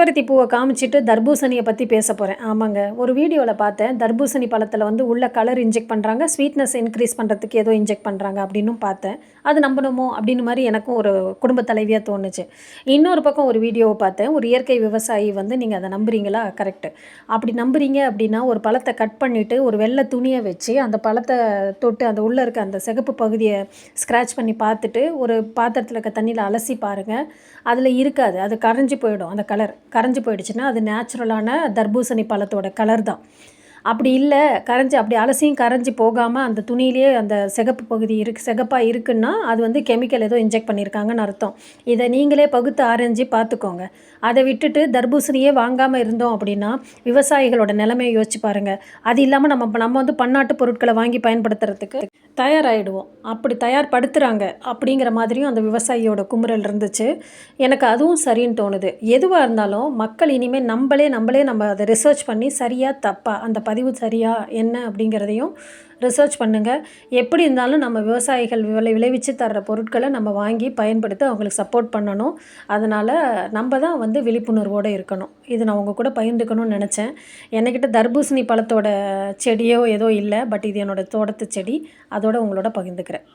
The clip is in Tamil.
செம்பருத்தி பூவை காமிச்சிட்டு தர்பூசணியை பற்றி பேச போகிறேன் ஆமாங்க. ஒரு வீடியோவில் பார்த்தேன். தர்பூசணி பழத்தில் வந்து உள்ள கலர் இன்ஜெக்ட் பண்ணுறாங்க ஸ்வீட்னஸ் இன்க்ரீஸ் பண்ணுறதுக்கு ஏதோ இன்ஜெக்ட் பண்ணுறாங்க அப்படின்னும் பார்த்தேன். அது நம்பணுமோ அப்படின்னு மாதிரி எனக்கும் ஒரு குடும்ப தலைவியாக தோணுச்சு. இன்னொரு பக்கம் ஒரு வீடியோவை பார்த்தேன். ஒரு இயற்கை விவசாயி வந்து நீங்கள் அதை நம்புறீங்களா? கரெக்டு அப்படி நம்புறீங்க அப்படின்னா ஒரு பழத்தை கட் பண்ணிவிட்டு ஒரு வெள்ளை துணியை வச்சு அந்த பழத்தை தொட்டு அந்த உள்ளே இருக்க அந்த சிகப்பு பகுதியை ஸ்க்ராட்ச் பண்ணி பார்த்துட்டு ஒரு பாத்திரத்தில் இருக்க தண்ணியில் அலசி பாருங்கள் அதில் இருக்காது. அது கரைஞ்சி போயிடும் அந்த கலர் கரைஞ்சி போயிடுச்சுன்னா அது நேச்சுரலான தர்பூசணி பழத்தோட கலர் தான். அப்படி இல்லை கரைஞ்சி அப்படி அலசியும் கரைஞ்சி போகாமல் அந்த துணியிலேயே அந்த சிகப்பு பகுதி இருக்கு சிகப்பாக இருக்குன்னா அது வந்து கெமிக்கல் ஏதோ இன்ஜெக்ட் பண்ணியிருக்காங்கன்னு அர்த்தம். இதை நீங்களே பகுத்து ஆரஞ்சு பார்த்துக்கோங்க. அதை விட்டுட்டு தர்பூசணியே வாங்காமல் இருந்தோம் அப்படின்னா விவசாயிகளோட நிலைமையை யோசிச்சு பாருங்கள் அது இல்லாமல் நம்ம நம்ம வந்து பன்னாட்டு பொருட்களை வாங்கி பயன்படுத்துறதுக்கு தயாராகிடுவோம் அப்படி தயார்படுத்துகிறாங்க அப்படிங்கிற மாதிரியும் அந்த விவசாயியோட குமுறல் இருந்துச்சு. எனக்கு அதுவும் சரின்னு தோணுது. எதுவாக இருந்தாலும் மக்கள் இனிமேல் நம்மளே நம்மளே நம்ம அதை ரிசர்ச் பண்ணி சரியாக தப்பா அந்த பதிவு சரியா என்ன அப்படிங்கிறதையும் ரிசர்ச் பண்ணுங்கள் எப்படி இருந்தாலும் நம்ம விவசாயிகள் விளை விளைவிச்சு தர்ற பொருட்களை நம்ம வாங்கி பயன்படுத்தி அவங்களுக்கு சப்போர்ட் பண்ணணும். அதனால் நம்ம தான் வந்து விழிப்புணர்வோடு இருக்கணும். இது நான் உங்கள் கூட பகிர்ந்துக்கணும்னு நினச்சேன். என்கிட்ட தர்பூசணி பழத்தோட செடியோ ஏதோ இல்லை பட் இது என்னோடய தோட்டத்து செடி. அதோட உங்களோட பகிர்ந்துக்கிறேன்.